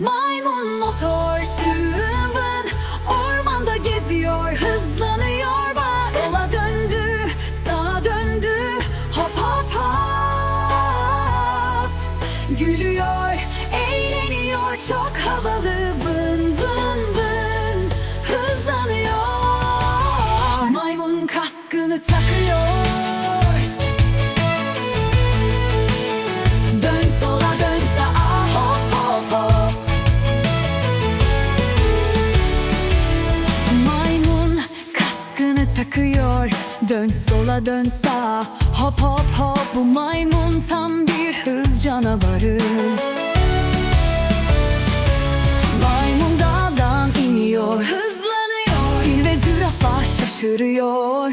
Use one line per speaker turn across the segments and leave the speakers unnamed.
Maymun motor sürümün Ormanda geziyor hızlanıyor bak. Sola döndü sağa döndü Hop hop hop. Gülüyor eğleniyor çok havalı takıyor. Dön sola dön sağa. Hop hop hop. Bu maymun tam bir hız canavarı. Maymun dağdan iniyor Hızlanıyor. Fil ve zürafa şaşırıyor.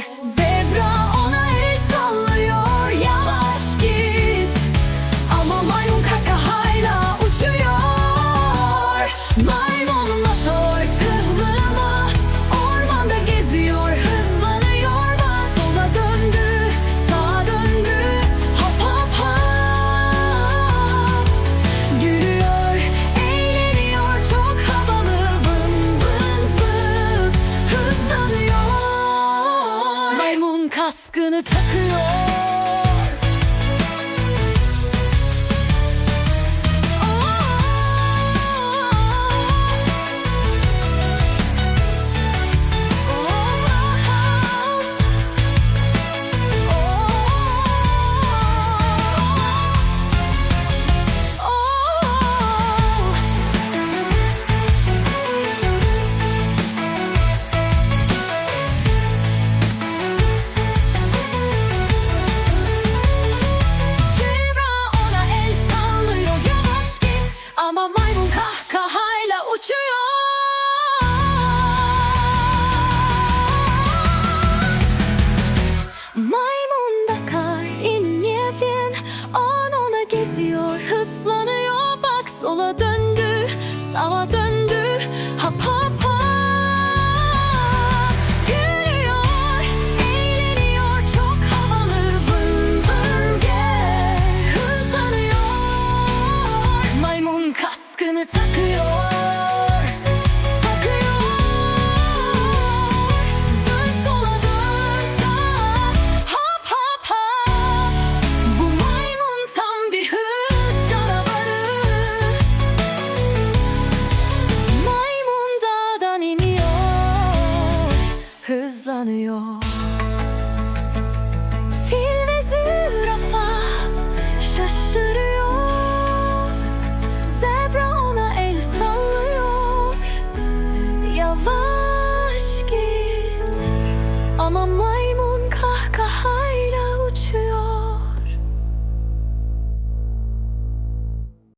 かすくぬくを sola döndü, sağa döndü. hızlanıyor.